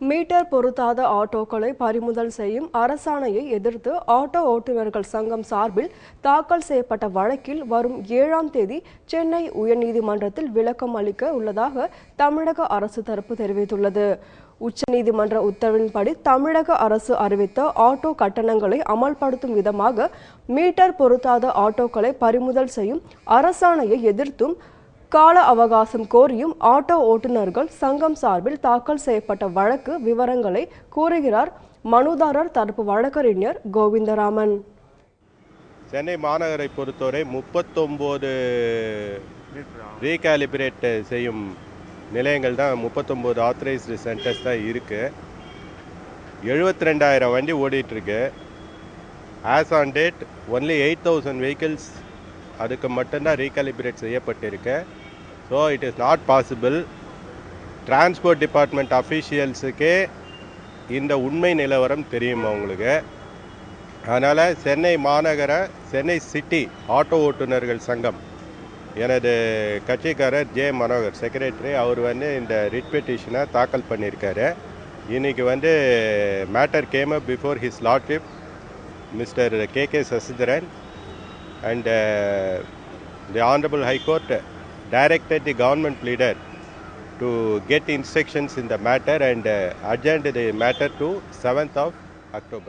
Metre பொருத்தாத ஆட்டோக்களை பறிமுதல் செய்யும் அரசாணையை எதிர்த்து ஆட்டோ ஓட்டுநர்கள் சங்கம் சார்பில் தாக்கல் செய்யப்பட்ட வழக்கில் வரும் ஏழாம் தேதி சென்னை உயர்நீதிமன்றத்தில் விளக்கம் அளிக்க உள்ளதாக தமிழக அரசு தரப்பு தெரிவித்துள்ளது. உச்சநீதிமன்ற உத்தரவின்படி தமிழக அரசு அறிவித்த ஆட்டோ கட்டணங்களை அமல்படுத்தும் விதமாக மீட்டர் பொருத்தாத ஆட்டோக்களை பறிமுதல் செய்யும் அரசாணையை எதிர்த்தும் கால அவகாசம் கோரியும் ஆட்டோ ஓட்டுநர்கள் சங்கம் சார்பில் தாக்கல் செய்யப்பட்ட வழக்கு விவரங்களை கூறுகிறார் மனுதாரர் தரப்பு வழக்கறிஞர் கோவிந்தராமன். சென்னை மாநகரை பொறுத்தவரை முப்பத்தொம்போது ரீகாலிபிரேட் செய்யும் நிலையங்கள் தான் முப்பத்தொம்போது ஆத்தரைஸ்டு சென்டர்ஸ் தான் இருக்குது எழுபத்தி ரெண்டாயிரம் வண்டி ஓடிட்டுருக்கு as on date only eight thousand vehicles அதுக்கு மட்டும்தான் ரீகாலிபிரேட் செய்யப்பட்டிருக்கு. So it is not possible transport department அஃபீஷியல்ஸுக்கே இந்த உண்மை நிலவரம் தெரியும் அவங்களுக்கு அதனால் சென்னை மாநகர சென்னை சிட்டி ஆட்டோ ஓட்டுநர்கள் சங்கம் எனது கட்சிக்காரர் ஜே மனோகர் செக்ரட்டரி அவர் வந்து இந்த ரிட் பெட்டிஷனை தாக்கல் பண்ணியிருக்காரு. இன்றைக்கி வந்து matter came up before his lordship mister K K Sasidharan and uh, the Honorable High Court directed the government leader to get instructions in the matter and uh, adjourned the matter to 7th of October.